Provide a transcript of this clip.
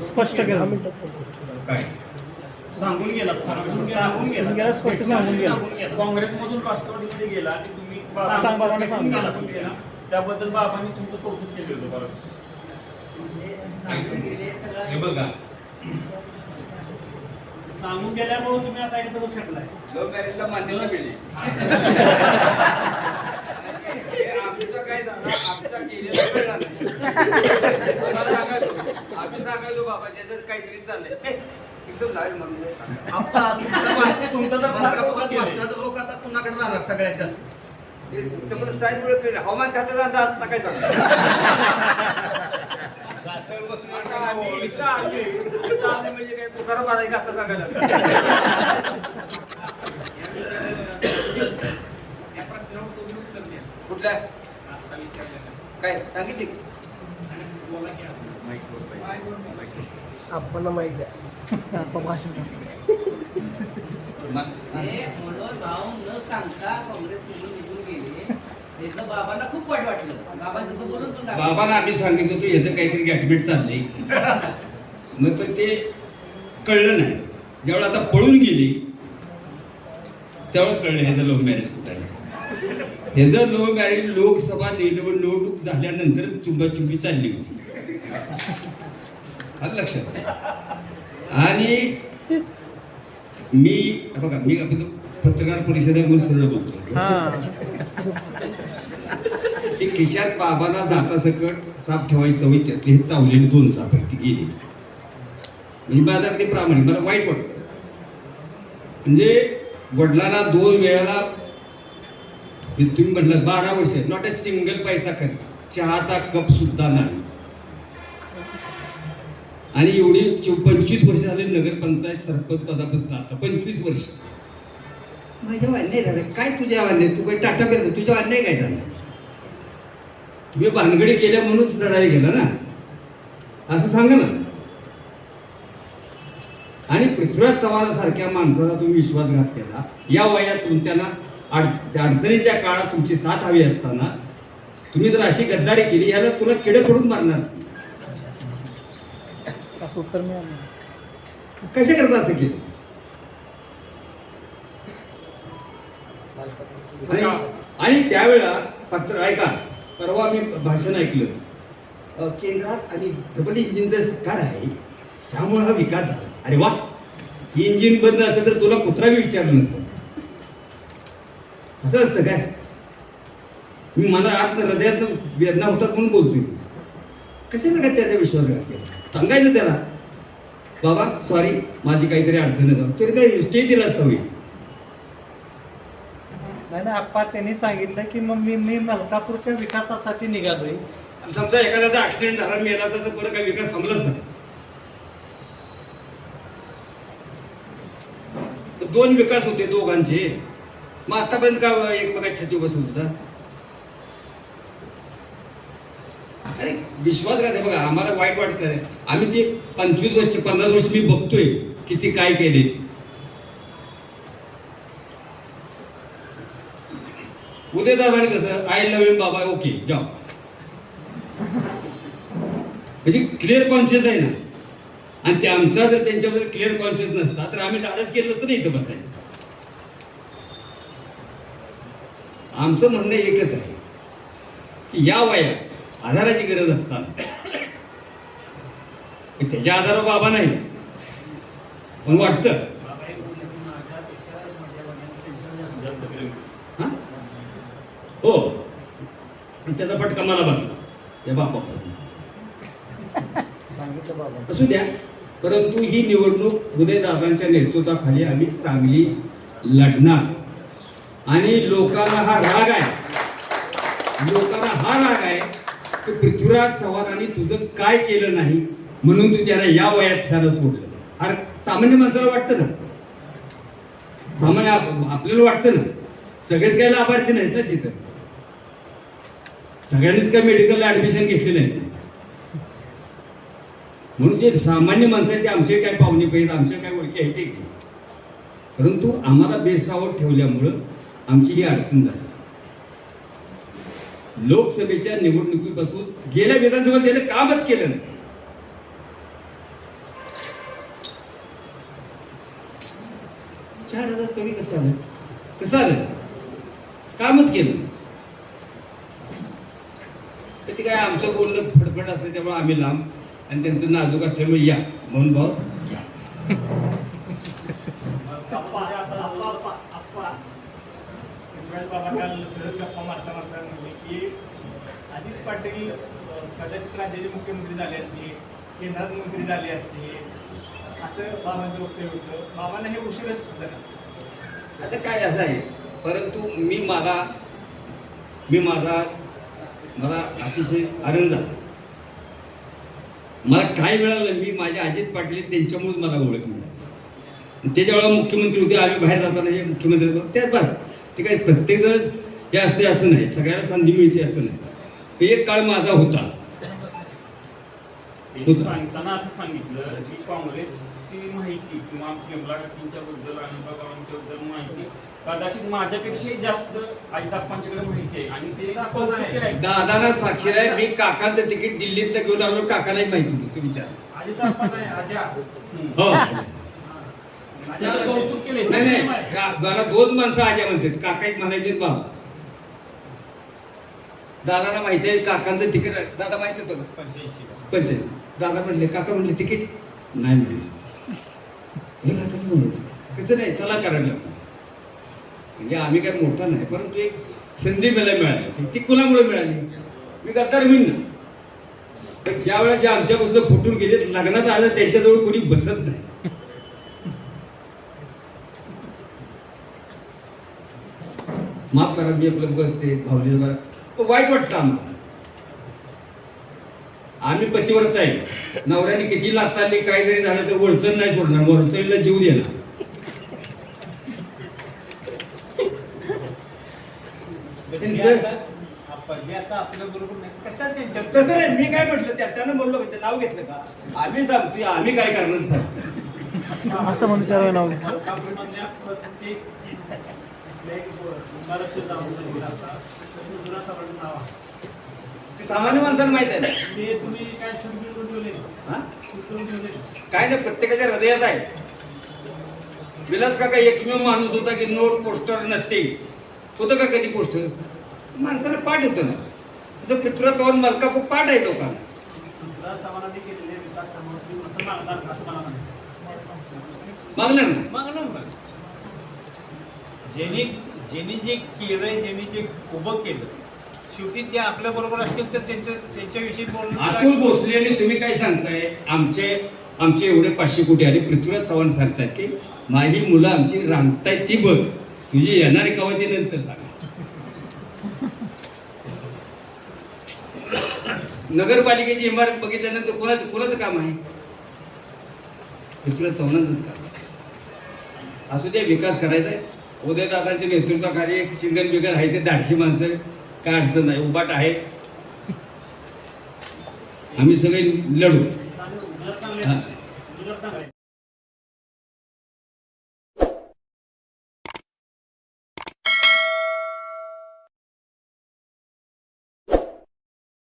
स्पष्ट केलं. काय? सांगून गेला. सांगून गेला. गेला, स्पष्ट सांगून गेला. काँग्रेसमधून राष्ट्रवादीमध्ये गेला की तुम्ही बाबांना सांगून. गेला. त्याबद्दल बाबांनी तुमचं कौतुक केलं होतं बरं हे बघा. सांगून गेल्यामुळे तुम्ही आता इथे बसू शकलाय. लव्ह मॅरेजला मान्यता मिळली. हे आमचं काय झालं? आमचा केलेला सांगायचो आम्ही बाबा ज्याचं काहीतरी चाललंय. एकदम लाईव्ह म्हणून. आता तुमचा जर फार. भाषणाचं लोक आता कुणाकडे राहणार सगळ्यात जास्त? ते केलं हवामान खात्याचा आता काय आता आम्ही इथं आली म्हणजे काय तुकारा मारायचं आता सांगायला कुठल्या? काय? सांगितले. की आपण माहिती आहे आपण भाषण भाऊ न सांगता काँग्रेसमधून निघून गेले त्याचं बाबांना खूप वाईट वाटलं बाबा तसं बोलून पण बाबांना आम्ही सांगितलं तू याचं काहीतरी गॅटमेट चाललंय. मग पण ते कळलं नाही. जेवढं आता पळून गेली तेवढं कळलं ह्याचं लव्ह मॅरेज कुठं आहे. ह्याचं लव्ह मॅरेज लोकसभा निवडणूक झाल्यानंतर चुंबाचुंबी चालली होती. आलं लक्षात आणि मी बघा मी आपण पत्रकार परिषदेमधून सरळ बोलतो ते खिशात बाबाला दातासकट साप ठेवायची सवय त्यातली हे चावलेले दोन साप आहेत ती गेली. म्हणजे माझा अगदी प्रामाणिक मला वाईट वाटतं. म्हणजे वडिलांना दोन वेळाला तुम्ही म्हटलं बारा वर्ष नॉट अ सिंगल पैसा खर्च. चहाचा कप सुद्धा नाही. आणि एवढी पंचवीस वर्ष झाले नगरपंचायत सरपंच पदापासून आता. पंचवीस वर्ष. माझ्या अन्याय झालं काय तुझ्या अन्याय तू काही टाटा करतो तुझ्या अन्याय काय झाला? तुम्ही भानगडी केल्या म्हणूनच लढाई गेला ना? असं सांगा ना. आणि पृथ्वीराज चव्हाणासारख्या माणसाला तुम्ही विश्वासघात केला. या वयात तुम्ही त्यांना अड त्या अडचणीच्या काळात तुमची साथ हवी असताना तुम्ही जर अशी गद्दारी केली याला तुला किडे पडून मारणार. असं उत्तर मिळालं कसे करता असं केलं आणि आणि त्यावेळा पत्र ऐका परवा मी भाषण ऐकलं. अ, केंद्रात आणि डबल इंजिनचं सरकार आहे त्यामुळे हा विकास झाला. अरे वा! ही इंजिन बंद असेल तर तुला कुत्रा बी विचारलं नसतं. असं असतं काय? मी मला आत हृदयात वेदना होतात म्हणून बोलतोय. कशाला काय त्याचा विश्वासघात केला सांगायचं त्याला. बाबा सॉरी माझी काहीतरी अडचण आहे तरी काही स्टे दिला असता होईल नाही नाही आप्पा त्यांनी सांगितलं की मग मी मी मलकापूरच्या विकासासाठी निघालोय. समजा एखाद्याचा ऍक्सिडेंट झाला मेला तर परत काही विकास थांबलाच नाही. दोन विकास होते दोघांचे. मग आतापर्यंत का एकमेकात छाती बसत होता. अरे विश्वास आहे बघा आम्हाला वाईट वाटत आम्ही ते पंचवीस वर्ष पन्नास वर्ष मी बघतोय किती काय केले. उद्या दाबाने कसं आय लव्ह यू बाबा ओके जाओ. म्हणजे क्लिअर कॉन्शियस आहे ना. आणि ते आमचा जर त्यांच्याबद्दल क्लिअर कॉन्शियस नसता तर आम्ही धाडस केलं असतं ना इथं बसायचं. आमचं म्हणणं एकच आहे की या वयात आधाराची गरज असताना त्याच्या आधारावर बाबा नाही. पण वाटतं. हा? त्याचा फटका मला बसला. या बापा असू द्या. परंतु ही निवडणूक उदयदादांच्या नेतृत्वाखाली आम्ही चांगली लढणार. आणि लोकांना हा राग आहे. लोकांना हा राग आहे. की पृथ्वीराज चव्हाणांनी तुझं काय केलं नाही म्हणून तू त्याला या वयात छान सोडलं? अरे सामान्य माणसाला वाटतं ना? सामान्य आपल्याला वाटतं ना? सगळेच काय लाभार्थी नाहीत ना तिथं. सगळ्यांनीच काय मेडिकलला ऍडमिशन घेतलेलं नाही म्हणून जे सामान्य माणसं आहेत ते आमचे काय पाहुणे पाहिजे आमच्या काय ओळखी आहेत ते. परंतु आम्हाला बेसावत ठेवल्यामुळं आमची ही अडचण झाली. लोकसभेच्या निवडणुकीपासून गेल्या विधानसभेत त्याने कामच केलं नाही. चार हजार तरी कसं आलं? कसं आलं? कामच केलं तर ते काय आमचं बोलणं फडफड असलं त्यामुळे आम्ही लांब आणि त्यांचं नाजूक असल्यामुळे या. म्हणून भाऊ या. आप्पा, आप्पा, बाबा काल सहज गप्पा मारता मारता म्हणले की अजित पाटील कदाचित राज्याचे मुख्यमंत्री झाले असते केंद्रात मंत्री झाले असते असं बाबांचं वक्तव्य होतं. बाबांना हे उशीरच झालं आता काय असं आहे परंतु मी मला मी माझा मला अतिशय आनंद झाला. मला काय मिळालं मी माझ्या अजित पाटील त्यांच्यामुळेच मला ओळख मिळाली. त्याच्या वेळेला मुख्यमंत्री होते आम्ही बाहेर जाताना हे मुख्यमंत्री होतो त्यात बस. ते काय प्रत्येकजणच हे असते असं नाही. सगळ्याला संधी मिळते असं नाही. हे एक काळ माझा होता. सांगताना असं सांगितलं की काँग्रेसची माहिती किंवा केमला बद्दल आणि बद्दल माहिती कदाचित माझ्यापेक्षाही जास्त अजिताप्पांच्याकडे माहिती आहे आणि ते कौतुक केलंय. दादाला साक्षीर आहे मी काकांचं तिकीट दिल्लीतलं घेऊन आलो. काकालाही माहिती होती तुम्ही विचार. अजिताप्पा नाही अजय हो. नाही नाही. मला दोन माणसं आज्या म्हणतात. काका एक म्हणायचे बाबा. दादाला माहिती आहे काकांचं तिकीट. दादा माहिती होतं का? पंच्याऐंशी. दादा म्हणले काका म्हणले तिकीट? नाही म्हणले. काकाच म्हणायचं? कसं नाही चला करायला. म्हणजे आम्ही काय मोठा नाही परंतु एक संधी मला मिळाली ती कुणामुळे मिळाली? मी गद्दार होईन ना. ज्या वेळेला जे आमच्यापासून फुटून गेले लग्नात आलं त्यांच्याजवळ कोणी बसत नाही. माफ करा मी आपलं बघते भावली बघा तो वाईट वाटतं आम्हाला. आम्ही पतिव्रत आहे. नवऱ्याने किती लागताली काय जरी झालं तर वळचण नाही सोडणार. वळचणीला जीव देणार. त्यांचं- जे आता आपल्या बरोबर नाही. तसं मी काय म्हटलं? त्या- त्यानं बोललो का ते नाव घेतलं का? आम्ही सांगतोय आम्ही काय करणार? सांग असं म्हणून नाव. ती ते सामान्य माणसाला माहीत आहे ना? काय नाही प्रत्येकाच्या हृदयात आहे. विलास काका एकमेव माणूस होता की नोट पोस्टर नसते होतं का कधी पोस्टर माणसाला पाठ होतं ना. तसं पृथ्वीराज चव्हाण खूप पाठ आहे लोकांना. मागणार ना? मागणार ना? ज्यांनी ज्यांनी जे केलंय ज्यांनी जे उभं केलं शेवटी ते आपल्या बरोबर असतील तर त्यांच्या त्यांच्याविषयी अतुल बोलणं भोसले आणि तुम्ही काय सांगताय? आमचे आमचे एवढे पाचशे कोटी आणि पृथ्वीराज चव्हाण सांगतात की माझी मुलं आमची रांगतायत ती बघ. तुझी येणारी कवा ती नंतर सांगा. नगरपालिकेची इमारत बघितल्यानंतर कोणाचं कोणाचं काम आहे? पृथ्वीराज चव्हाणांचंच काम आहे. असू द्या विकास करायचा आहे. उदयदादांच्या नेतृत्वाखाली एक सिंगल बिगर आहे ते दाडशी माणसं काय अडचण नाही उबाट आहे. आम्ही सगळे लढू.